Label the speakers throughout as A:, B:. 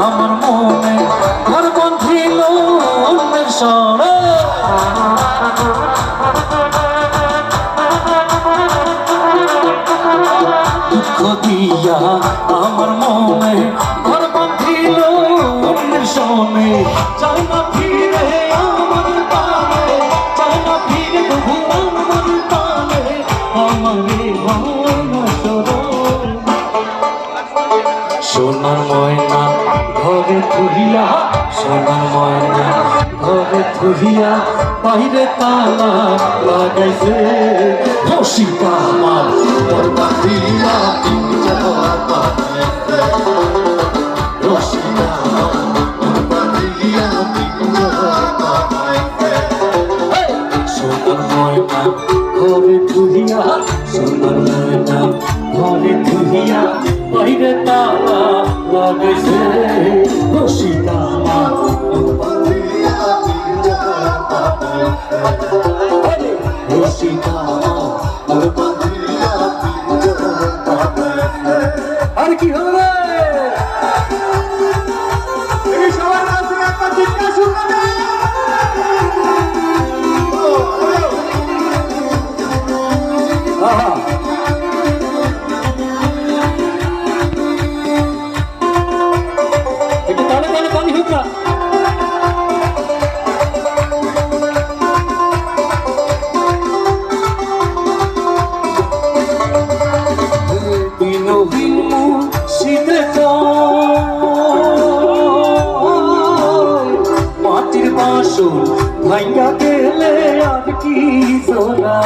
A: আমার মনে ঘর বন্ধিল অন্যের সনে দুঃখ দিয়া আমার মনে অন্যের সনে চাই না ফিরে, আমার পানে চাই না ফিরে প্রভু আমার পানে আমারে। সোনার ময়না ঘরে থুহিয়া সোনার ময়না ঘরে থুহিয়া বাইরে তালা লাগাইছে। হসিকা আমার ঘরে তুহিয়া সোনার ময়না ঘরে তুহিয়া বাইরে তারা পিঞ্জরা বাঁধিছে। রসিকা বিনোদিন শীতে মাটির বাসন ভাইয়া গেলে আর কি সোনা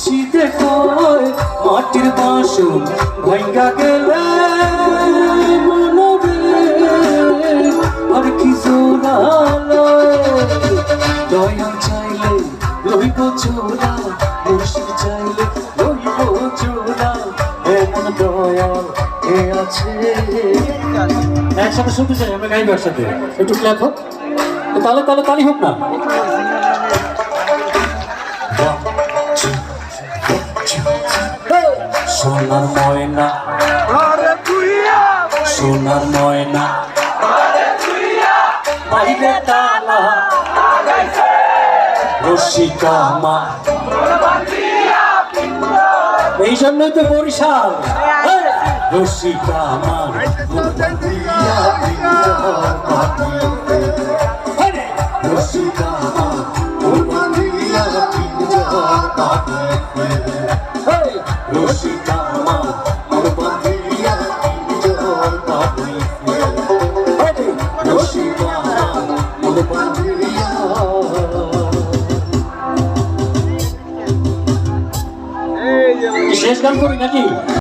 A: শীতে কয় মাটির বাসন ভাইয়া গেলে দয়া চাইলে রইব চোরা মুর্শিদ চাইলে রইব চোরা এমন দয়া এ আছে? একসাথে শুনতে চাই, আমরা গাইব একসাথে। একটু ক্ল্যাপ হোক। তাহলে তাহলে তালি হোক না? সোনার ময়না। সোনার ময়না। বাইরে তালা। রসিকা মা। এই জন্যই তো বরিশাল। রসিকা আমার রসিকা আমার রসিকা গান করি নাকি?